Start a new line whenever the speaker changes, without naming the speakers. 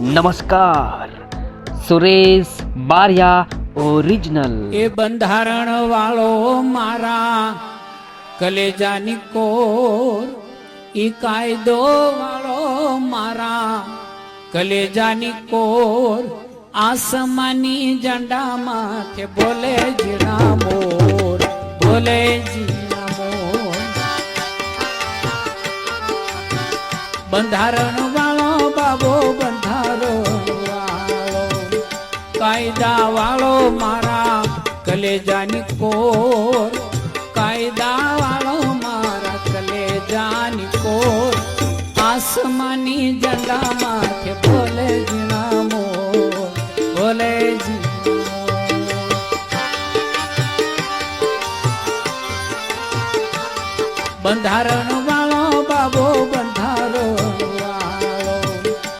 નમસ્કાર સુરેશ બારિયા ઓરિજિનલ
એ બંધારણ વાળો મારા કલેજાની કોર, ઈ કાયદો વાળો મારા કલેજાની કોર, આસમાની ઝંડા માથે બોલે જીણા મોર, બોલે જીણા મોર. બંધારણ વાળો બાબો કાયદા વાળો મારા કલેજાની કોર. કાયદા વાળો મારા કલેજાની કોર. આસમાની ઝંડા માથે બોલે જીણા મોર